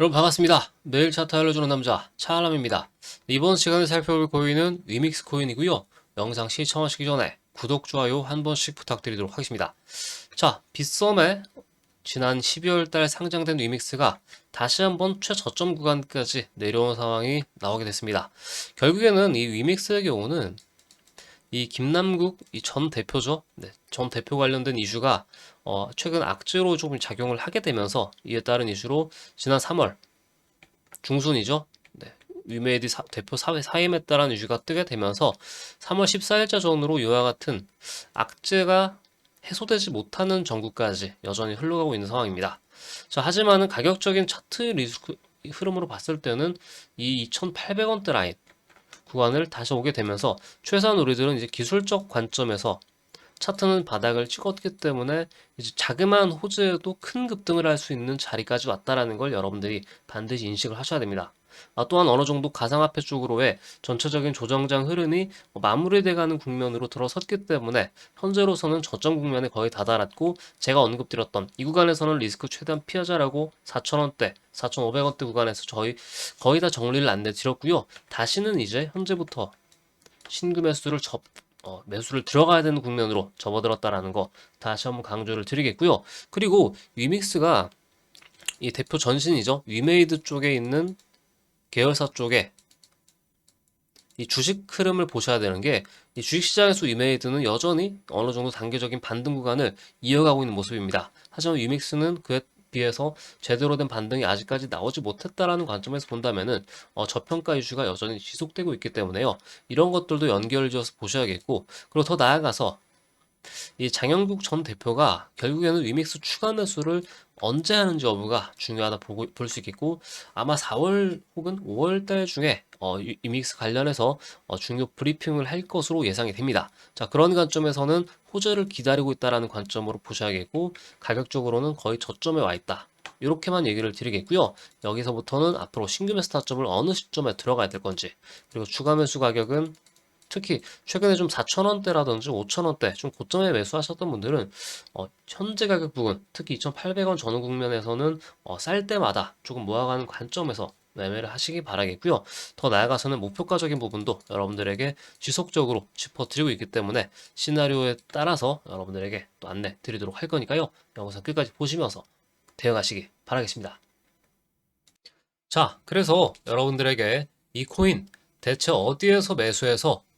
여러분 반갑습니다. 매일 차트 알려주는 남자 차알람입니다. 이번 시간에 살펴볼 코인은 위믹스 코인이고요. 영상 시청하시기 전에 구독, 좋아요 한 번씩 부탁드리도록 하겠습니다. 자, 빗썸에 지난 12월 달 상장된 위믹스가 다시 한번 최저점 구간까지 내려온 상황이 나오게 됐습니다. 결국에는 이 위믹스의 경우는 이 김남국 이 전 대표죠. 네, 전 대표 관련된 이슈가 어, 최근 악재로 조금 작용을 하게 되면서 이에 따른 이슈로 지난 3월 중순이죠. 네, 위메이드 사- 대표 사회 사임했다라는 이슈가 뜨게 되면서 3월 14일자 전으로 이와 같은 악재가 해소되지 못하는 정국까지 여전히 흘러가고 있는 상황입니다. 자, 하지만은 가격적인 차트 리스크 흐름으로 봤을 때는 이 2,800원대 라인 구간을 다시 오게 되면서 최소한 우리들은 이제 기술적 관점에서 차트는 바닥을 찍었기 때문에 이제 자그마한 호재에도 큰 급등을 할 수 있는 자리까지 왔다라는 걸 여러분들이 반드시 인식을 하셔야 됩니다. 아, 또한 어느 정도 가상화폐 쪽으로의 전체적인 조정장 흐름이 뭐 마무리돼가는 국면으로 들어섰기 때문에 현재로서는 저점 국면에 거의 다다랐고 제가 언급드렸던 이 구간에서는 리스크 최대한 피하자라고 4,000원대, 4,500원대 구간에서 저희 거의 다 정리를 안내드렸고요. 다시는 이제 현재부터 신규 매수를 접 어, 매수를 들어가야 되는 국면으로 접어들었다라는 거 다시 한번 강조를 드리겠고요. 그리고 위믹스가 이 대표 전신이죠. 위메이드 쪽에 있는 계열사 쪽에 이 주식 흐름을 보셔야 되는 게 이 주식시장에서 위메이드는 여전히 어느 정도 단계적인 반등 구간을 이어가고 있는 모습입니다. 하지만 위믹스는 그에 비해서 제대로 된 반등이 아직까지 나오지 못했다라는 관점에서 본다면은 어, 저평가 이슈가 여전히 지속되고 있기 때문에요. 이런 것들도 연결지어서 보셔야겠고 그리고 더 나아가서 이 장영국 전 대표가 결국에는 위믹스 추가 매수를 언제 하는지 여부가 중요하다 볼 수 있겠고 아마 4월 혹은 5월 달 중에 어, 위- 위믹스 관련해서 어, 중요 브리핑을 할 것으로 예상이 됩니다. 자 그런 관점에서는 호재를 기다리고 있다라는 관점으로 보셔야겠고 가격적으로는 거의 저점에 와 있다. 이렇게만 얘기를 드리겠고요. 여기서부터는 앞으로 신규 매수 타점을 어느 시점에 들어가야 될 건지 그리고 추가 매수 가격은 특히 최근에 좀 4,000원대라든지 5,000원대 좀 고점에 매수하셨던 분들은 어, 현재 가격 부분 특히 2,800원 전후 국면에서는 어, 쌀 때마다 조금 모아가는 관점에서 매매를 하시기 바라겠고요. 더 나아가서는 목표가적인 부분도 여러분들에게 지속적으로 짚어드리고 있기 때문에 시나리오에 따라서 여러분들에게 또 안내 드리도록 할 거니까요. 영상 끝까지 보시면서 대응하시기 바라겠습니다. 자, 그래서 여러분들에게 이 코인 대체 어디에서 매수해서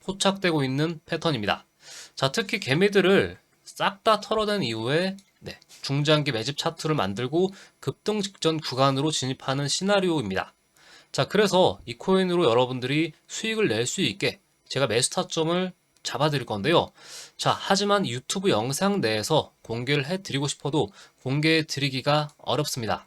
포착되고 있는 패턴입니다. 자, 특히 개미들을 싹 다 털어낸 이후에 네, 중장기 매집 차트를 만들고 급등 직전 구간으로 진입하는 시나리오입니다. 자, 그래서 이 코인으로 여러분들이 수익을 낼 수 있게 제가 매수 타점을 잡아드릴 건데요. 자, 하지만 유튜브 영상 내에서 공개를 해드리고 싶어도 공개해드리기가 어렵습니다.